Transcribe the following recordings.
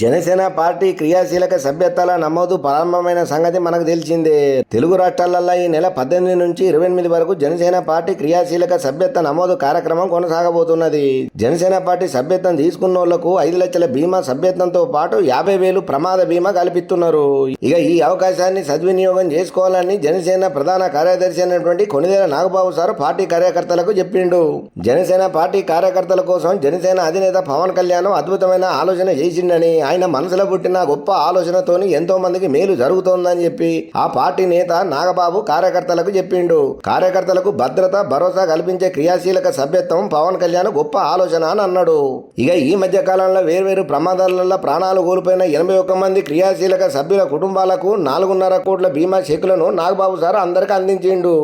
Janasena party క్రియాశీలక సభ్యత్వాల నమోదు ప్రారంభమైన సంగతి మనకు తెలిసిందే. తెలుగు రాష్ట్రాలలో ఈ నెల పద్దెనిమిది నుంచి ఇరవై ఎనిమిది వరకు జనసేన పార్టీ క్రియాశీలక సభ్యత్వ నమోదు కార్యక్రమం కొనసాగబోతున్నది. జనసేన పార్టీ సభ్యత్వం తీసుకున్న వాళ్ళకు ఐదు లక్షల బీమా సభ్యత్వంతో పాటు యాభై వేలు ప్రమాద బీమా కల్పిస్తున్నారు. ఇక ఈ అవకాశాన్ని సద్వినియోగం చేసుకోవాలని జనసేన ప్రధాన కార్యదర్శి అయినటువంటి కొనిదేల నాగబాబు సార్ పార్టీ కార్యకర్తలకు చెప్పిండు. జనసేన పార్టీ కార్యకర్తల కోసం జనసేన అధినేత పవన్ కళ్యాణ్ అద్భుతమైన ఆలోచన చేసిండని ఆయన మనసులో పుట్టిన గొప్ప ఆలోచనతోని ఎంతో మందికి మేలు జరుగుతోందని చెప్పి ఆ పార్టీ నేత నాగబాబు కార్యకర్తలకు చెప్పిండు. కార్యకర్తలకు భద్రత భరోసా కల్పించే క్రియాశీలక సభ్యత్వం పవన్ కళ్యాణ్ గొప్ప ఆలోచన అని అన్నాడు. ఇక ఈ మధ్య కాలంలో వేర్వేరు ప్రమాదాలలో ప్రాణాలు కోల్పోయిన ఎనభై ఒక్క మంది క్రియాశీలక సభ్యుల కుటుంబాలకు నాలుగున్నర కోట్ల బీమా చెక్కులను నాగబాబు సార్ అందరికీ అందించిండు.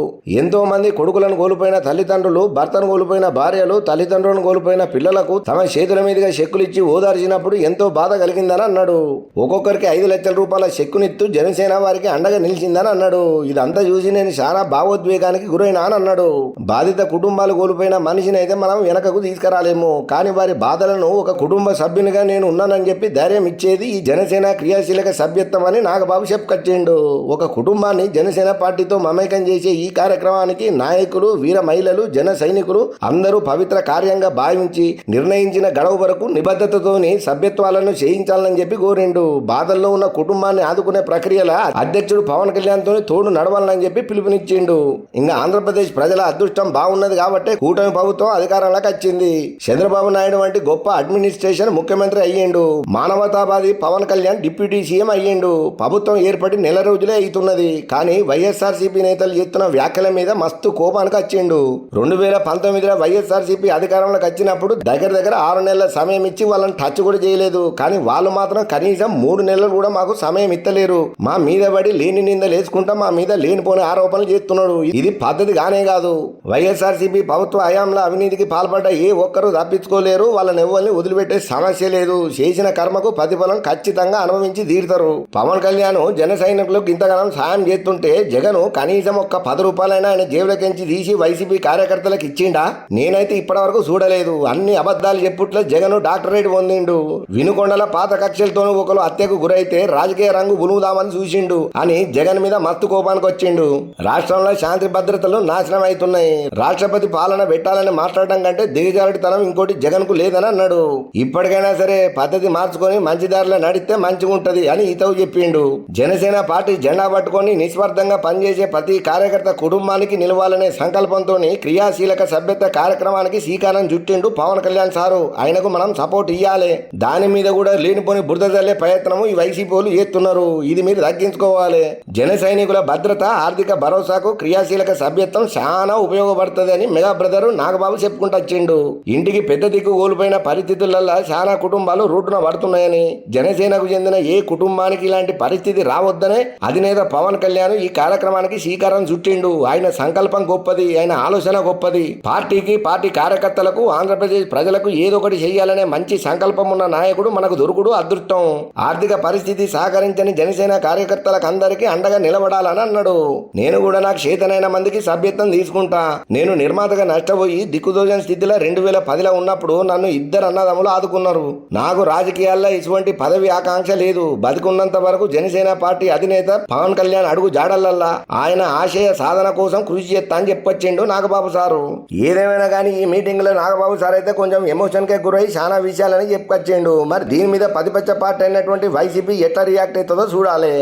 ఎంతో మంది కొడుకులను కోల్పోయిన తల్లిదండ్రులు భర్తను కోల్పోయిన భార్యలు తల్లిదండ్రులను కోల్పోయిన పిల్లలకు తమ చేతుల మీదుగా చెక్కులు ఇచ్చి ఓదార్చినప్పుడు ఎంతో బాధ కలిగిందని అన్నాడు. ఒక్కొక్కరికి ఐదు లక్షల రూపాయల చెక్కునిత్తు జనసేన వారికి అండగా నిలిచిందని అన్నాడు. ఇదంతా చూసి నేను చాలా భావోద్వేగానికి గురైనా అని అన్నాడు. బాధిత కుటుంబాలు కోల్పోయిన మనిషిని అయితే మనం వెనకకు తీసుకురాలేము. కానీ వారి బాధలను ఒక కుటుంబ సభ్యునిగా నేను ఉన్నానని చెప్పి ధైర్యం ఇచ్చేది ఈ జనసేన క్రియాశీలక సభ్యత్వం అని నాగబాబు చెప్పుకొచ్చిండు. ఒక కుటుంబాన్ని జనసేన పార్టీతో మమేకం చేసే ఈ కార్యక్రమానికి నాయకులు వీర మహిళలు జన సైనికులు అందరూ పవిత్ర కార్యంగా భావించి నిర్ణయించిన గడవ వరకు నిబద్ధతతోని సభ్యత్వాలను చేయించాలని చెప్పి కోరిండు బాధల్లో ఉన్న కుటుంబాన్ని ఆదుకునే ప్రక్రియల అధ్యక్షుడు పవన్ కళ్యాణ్ తోని తోడు నడవాలని చెప్పి పిలుపునిచ్చిండు. ఇంకా ఆంధ్రప్రదేశ్ ప్రజల అదృష్టం బాగున్నది కాబట్టి కూటమి ప్రభుత్వం అధికారంలోకి వచ్చింది. చంద్రబాబు నాయుడు వంటి గొప్ప అడ్మినిస్ట్రేషన్ ముఖ్యమంత్రి అయ్యిండు. మానవతావాది పవన్ కళ్యాణ్ డిప్యూటీ సీఎం అయ్యిండు. ప్రభుత్వం ఏర్పడి నెల రోజులే అవుతున్నది. కానీ వైఎస్ఆర్సీపీ నేతలు చేస్తున్న వ్యాఖ్యల మీద మస్తు కోపానికి వచ్చిండు. రెండు వేల పంతొమ్మిదిలో వైఎస్ఆర్సీపీ అధికారంలోకి వచ్చినప్పుడు దగ్గర దగ్గర ఆరు నెలల సమయం ఇచ్చి వాళ్ళని టచ్ కూడా చేయలేదు. కానీ వాళ్ళు మాత్రం కనీసం మూడు నెలలు కూడా మాకు సమయం ఇత్తలేరు. మా మీద పడి లేని నిందలేసుకుంటా మా మీద లేనిపోని ఆరోపణలు చేస్తున్నాడు. ఇది పద్ధతి కానే కాదు. వైఎస్ఆర్సీపీ ప్రభుత్వ హయాంలో అవినీతికి పాల్పడ్డ ఏ ఒక్కరూ తప్పించుకోలేరు. వాళ్ళని ఎవరిని వదిలిపెట్టే సమస్య లేదు. చేసిన కర్మకు ప్రతిఫలం ఖచ్చితంగా అనుభవించి తీరుతారు. పవన్ కళ్యాణ్ జన సైనికులకు ఇంతగానం సాయం చేస్తుంటే జగన్ కనీసం ఒక్క పది రూపాయలైనా ఆయన జేబులకించి తీసి వైసీపీ కార్యకర్తలకు ఇచ్చిండా? నేనైతే ఇప్పటివరకు చూడలేదు. అన్ని అబద్ధాలు చెప్పుట్లో జగన్ డాక్టరేట్ పొందిండు. వినుకొండల పాత కక్షలతోనూ ఒకరు హత్యకు గురైతే రాజకీయ రంగు గునుగుదామని చూసిండు అని జగన్ మీద మత్తు కోపానికి వచ్చిండు. రాష్ట్రంలో శాంతి భద్రతలు నాశనం అవుతున్నాయి. రాష్ట్రపతి పాలన పెట్టాలని మాట్లాడడం కంటే దిగజారుడితనం ఇంకోటి జగన్కు లేదని అన్నాడు. ఇప్పటికైనా సరే పద్ధతి మార్చుకొని మంచి దారిలో నడిస్తే మంచిగా ఉంటది అని ఇతవు చెప్పిండు. జనసేన పార్టీ జెండా పట్టుకొని నిస్వార్థంగా పనిచేసే ప్రతి కార్యకర్త కుటుంబానికి నిలవాలనే సంకల్పంతో క్రియాశీలక సభ్యత కార్యక్రమానికి శ్రీకారం చుట్టిండు పవన్ కళ్యాణ్ సారు. ఆయనకు మనం సపోర్ట్ ఇవ్వాలి దాని మీద కూడా లేనిపోని బురద జల్లే ప్రయత్నము ఈ వైసీపీ వాళ్ళు చేస్తున్నారు. ఇది మీరు తగ్గించుకోవాలి. జన సైనికుల భద్రత ఆర్థిక భరోసాకు క్రియాశీలక సభ్యత్వం చాలా ఉపయోగపడుతుంది అని మెగా బ్రదర్ నాగబాబు చెప్పుకుంటూ వచ్చిండు. ఇంటికి పెద్ద దిక్కు కోల్పోయిన పరిస్థితులలో చాలా కుటుంబాలు రూటున పడుతున్నాయని జనసేనకు చెందిన ఏ కుటుంబానికి ఇలాంటి పరిస్థితి రావద్దనే అధినేత పవన్ కళ్యాణ్ ఈ కార్యక్రమానికి శ్రీకారం చుట్టిండు. ఆయన సంకల్పం గొప్పది ఆయన ఆలోచన గొప్పది. పార్టీకి పార్టీ కార్యకర్తలకు ఆంధ్రప్రదేశ్ ప్రజలకు ఏదో ఒకటి చేయాలనే మంచి సంకల్పం ఉన్న నాయకుడు మనకు దొరుకుడు అదృష్టం. ఆర్థిక పరిస్థితి సహకరించని జనసేన కార్యకర్తలకు అందరికీ అండగా నిలబడాలని అన్నాడు. నేను కూడా నాకు చేతనైన మందికి సభ్యత్వం తీసుకుంటా. నేను నిర్మాతగా నష్టపోయి దిక్కుదోజన స్థితిలో రెండు వేల పదిలో ఉన్నప్పుడు నన్ను ఇద్దరు అన్నదమ్ములు ఆదుకున్నారు. నాకు రాజకీయాల్లో ఇటువంటి పదవి ఆకాంక్ష లేదు. బతికున్నంత వరకు జనసేన పార్టీ అధినేత పవన్ కళ్యాణ్ అడుగు జాడలల్లా ఆయన ఆశయ సాధన కోసం కృషి చేస్తా అని చెప్పొచ్చిండు నాగబాబు సారు. ఏదేమైనా కానీ ఈ మీటింగ్లో నాగబాబు సార్ అయితే కొంచెం ఎమోషన్ కే గురై చాలా విషయాలని చెప్పుకొచ్చిండు మరి దీని మీద మీద ప్రతిపక్ష పార్టీ అయినటువంటి వైసీపీ ఎట్లా రియాక్ట్ అవుతుందో చూడాలి.